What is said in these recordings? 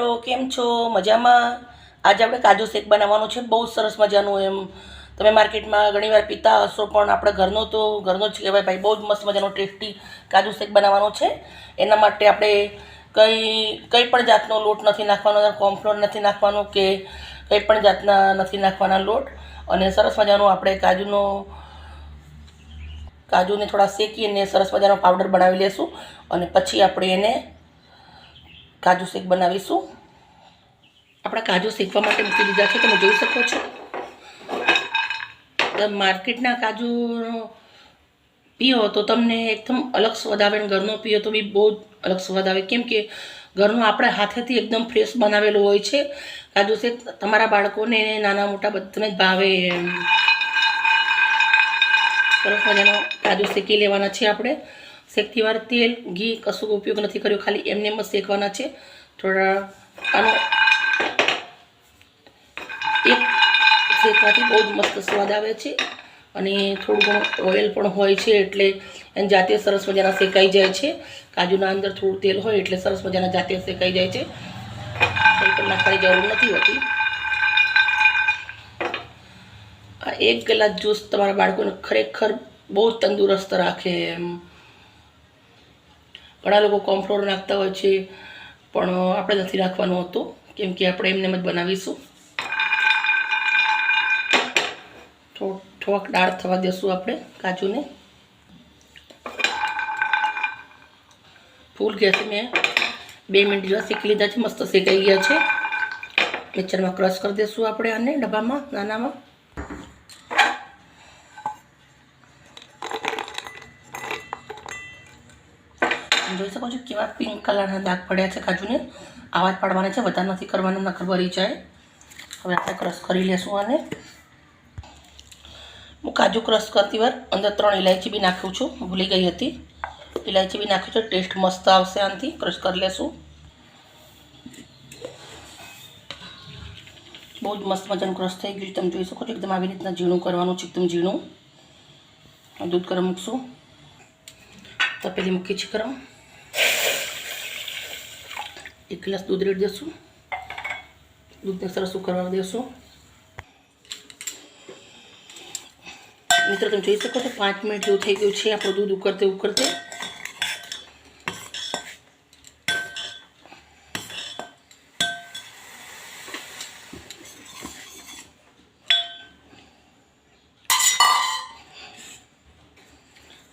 મિત્રો, કેમ છો? મજામાં? આજે આપણે કાજુ શેક બનાવવાનો છે. બહુ સરસ મજાનું એમ. તમે માર્કેટમાં ઘણીવાર પીતા હશો, પણ આપણે ઘરનો તો, ઘરનો જ કહેવાય ભાઈ. બહુ જ મસ્ત મજાનો, ટેસ્ટી કાજુ શેક બનાવવાનો છે. એના માટે આપણે કંઈ કંઈ પણ જાતનો લોટ નથી નાખવાનો કોર્નફ્લોર નથી નાખવાનો કે કંઈ પણ જાતના નથી નાખવાના લોટ. અને સરસ મજાનો આપણે કાજુનો, કાજુને થોડા શેકીને સરસ મજાનો પાવડર બનાવી લેશું. અને પછી આપણે એને કાજુ શેક બનાવીશું. આપણા કાજુ શેકવા માટે મૂકી દીધા છે, તમે જોઈ શકો છો. માર્કેટના કાજુ પીઓ તો તમને એકદમ અલગ સ્વાદ આવે ને ઘરનો પીઓ તો બી બહુ અલગ સ્વાદ આવે. કેમ કે ઘરનું આપણે હાથેથી એકદમ ફ્રેશ બનાવેલું હોય છે કાજુ શેક. તમારા બાળકોને નાના મોટા બધાને જ ભાવે સરસ મજાનો કાજુ શેકી લેવાના છે આપણે. શેકતી તેલ, ઘી કશું ઉપયોગ નથી કર્યો, ખાલી એમને એમ જ શેકવાના છે. થોડા આનો એક શેકવાથી બહુ જ મસ્ત સ્વાદ આવે છે. અને થોડું ઘણું ઓઇલ પણ હોય છે, એટલે એને જાતે સરસ મજાના શેકાઈ જાય છે. કાજુના અંદર થોડું તેલ હોય, એટલે સરસ મજાના જાતે શેકાઈ જાય છે. કંઈ પણ નાખવાની જરૂર નથી હોતી. આ એક ગ્લાસ જ્યુસ તમારા બાળકોને ખરેખર બહુ તંદુરસ્ત રાખે એમ. ઘણા લોકો કોમફ્લોર નાખતા હોય છે, પણ આપણે નથી નાખવાનું હોતું, કેમ કે આપણે એમને એમ જ બનાવીશું. થોડોક દાળ થવા દેશું આપણે કાજુને. ફૂલ ગેસે મેં બે મિનિટ જેવા શેકી લીધા છે, મસ્ત શેકાઈ ગયા છે. મિક્સરમાં ક્રશ કરી દઈશું આપણે આને ડબ્બામાં, નાનામાં. શકો છો કેવા પિંક કલરના દાગ પડ્યા છે કાજુને. આવા જ પાડવાના છે, વધારે નથી કરવાના નખર ભરી જાય. હવે આપણે ક્રશ કરી લેશું આને. હું કાજુ ક્રશ કરતી વાર અંદર ત્રણ ઇલાયચી બી નાખું છું ભૂલી ગઈ હતી. ઇલાયચી બી નાખ્યું છું, ટેસ્ટ મસ્ત આવશે આનાથી. ક્રશ કરી લેશું. બહુ જ મસ્ત મજાનું ક્રશ થઈ ગયું છે. તમે જોઈ શકો છો, એકદમ આવી રીતના ઝીણું કરવાનું છે, એકદમ ઝીણું. દૂધ ગરમ મૂકશું. તપેલી મૂકી છે ગરમ. એક ગ્લાસ દૂધ રેડી દેશું દૂધને સરસ ઉકળવા દેશું મિત્રો તમે જોઈ શકો છો પાંચ મિનિટ જેવું થઈ ગયું છે આપણું દૂધ ઉકળતે ઉકળતે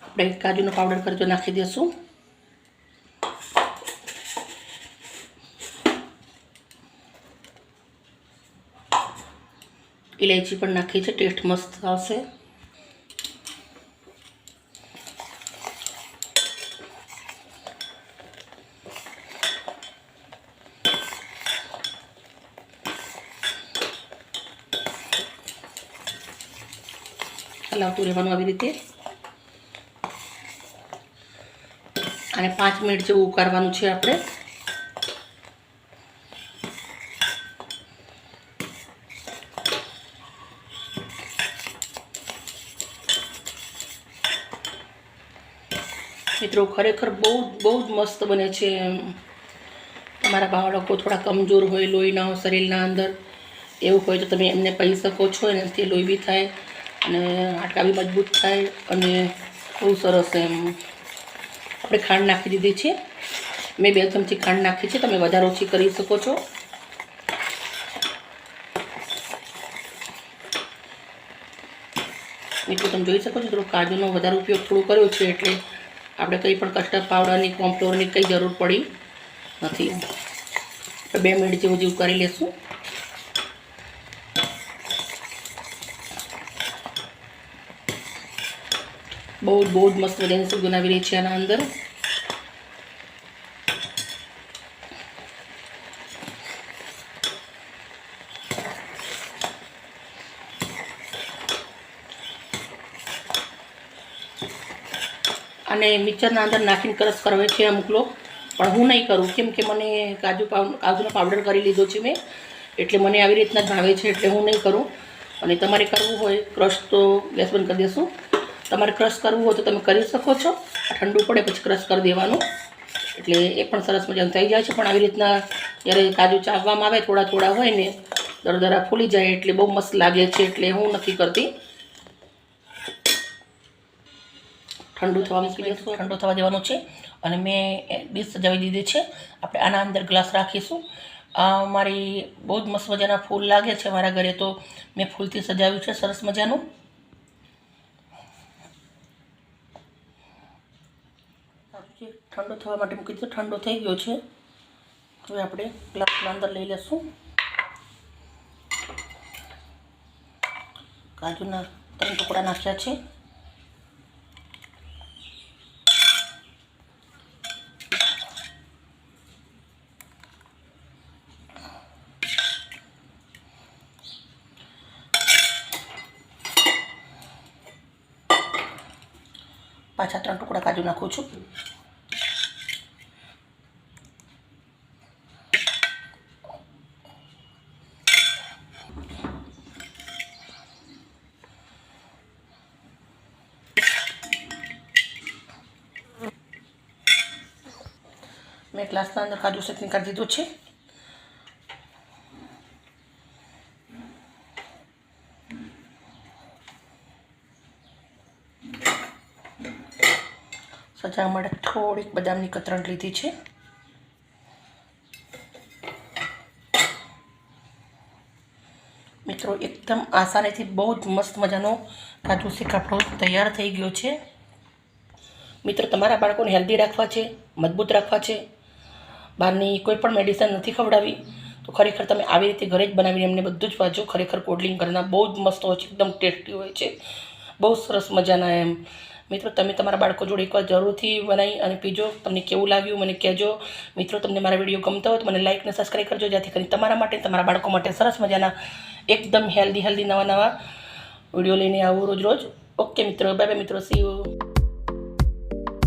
આપણે કાજુનો પાવડર કરજો, નાખી દઈશું ઇલાયચી પણ નાખી છે, ટેસ્ટ મસ્ત આવશે. હલાવતું રહેવાનું આવી રીતે. અને પાંચ મિનિટ જેવું ઉકાળવાનું છે આપણે. મિત્રો ખરેખર બહુ બહુ જ મસ્ત બને છે તમારા બાળકો થોડા કમજોર હોય લોહીના શરીરના અંદર. એવું હોય તો તમે એમને પહી શકો છો એનાથી લોહી બી થાય અને હાડકાં બી મજબૂત થાય અને બહુ સરસ એમ. આપણે ખાંડ નાખી દીધી છે. મેં બે ચમચી ખાંડ નાખી છે. તમે વધારે ઓછી કરી શકો છો. મિત્રો, તમે જોઈ શકો છો થોડો કાજુનો વધારે ઉપયોગ થોડો કર્યો છે એટલે આપણે કંઈ પણ કસ્ટર્ડ પાવડરની કોમ્પ્લોરની કંઈ જરૂર પડી નથી. બે મિનિટ જેવું જેવું કરી લેશું. બહુ જ બહુ જ મસ્ત બધાની સુગંધ આવી રહી છે આના અંદર. અને મિક્સરના અંદર નાખીને કરસ કરવે છે અમુક લોકો. પણ હું નહીં કરું. કેમ કે મને કાજુ પાવ, કાજુનો પાવડર કરી લીધો છે મેં. એટલે મને આવી રીતના જ ભાવે છે એટલે હું નહીં કરું. અને તમારે કરવું હોય ક્રશ તો ગેસ બંધ કરી દેશું. તમારે ક્રશ કરવું હોય તો તમે કરી શકો છો. ઠંડુ પડે પછી ક્રશ કરી દેવાનું. એટલે એ પણ સરસ મજાનું થઈ જાય છે. પણ આવી રીતના જ્યારે કાજુ ચાવવામાં આવે, થોડા થોડા હોય ને, દરદરા ફૂલી જાય એટલે બહુ મસ્ત લાગે છે. એટલે હું નથી કરતી. ઠંડુ થવા મૂકી દઈશું ઠંડુ થવા દેવાનું છે. અને મેં ડીશ સજાવી દીધી છે. આપણે આના અંદર ગ્લાસ રાખીશું. આ મારી બહુ જ મસ્ત મજાના ફૂલ લાગે છે મારા ઘરે તો મેં ફૂલથી સજાવ્યું છે સરસ મજાનું. ઠંડો થવા માટે મૂકી દીધું. ઠંડો થઈ ગયો છે. હવે આપણે ગ્લાસના અંદર લઈ લઈશું કાજુના ત્રણ ટુકડા નાખ્યા છે. પાછા ત્રણ ટુકડા કાજુ નાખું છું. મેં ગ્લાસના અંદર કાજુ સેટિંગ કરી દીધું છે. સજાવવા માટે થોડીક બદામની કતરણ લીધી છે. મિત્રો, એકદમ આસાનીથી બહુ જ મસ્ત મજાનો કાજુ શેક આપણો તૈયાર થઈ ગયો છે. મિત્રો, તમારા બાળકોને હેલ્ધી રાખવા છે, મજબૂત રાખવા છે, બહારની કોઈ પણ મેડિસિન નથી ખવડાવી, તો ખરેખર તમે આવી રીતે ઘરે જ બનાવીને એમને બધું જ વાંચો. ખરેખર કોલ્ડ્રિંક ઘરના બહુ જ મસ્ત હોય છે, એકદમ ટેસ્ટી હોય છે. બહુ સરસ મજાના એમ મિત્રો, તમે તમારા બાળકો જોડે એકવાર જરૂરથી બનાવી અને પીજો. તમને કેવું લાગ્યું, મને કહેજો. મિત્રો, તમને મારા વીડિયો ગમતા હોય તો મને લાઇક અને સબસ્ક્રાઈબ કરજો, જેથી કરીને તમારા માટે, તમારા બાળકો માટે સરસ મજાના, એકદમ હેલ્ધી હેલ્ધી નવા નવા વીડિયો લઈને આવું રોજ રોજ ઓકે મિત્રો બાય બાય મિત્રો સી યુ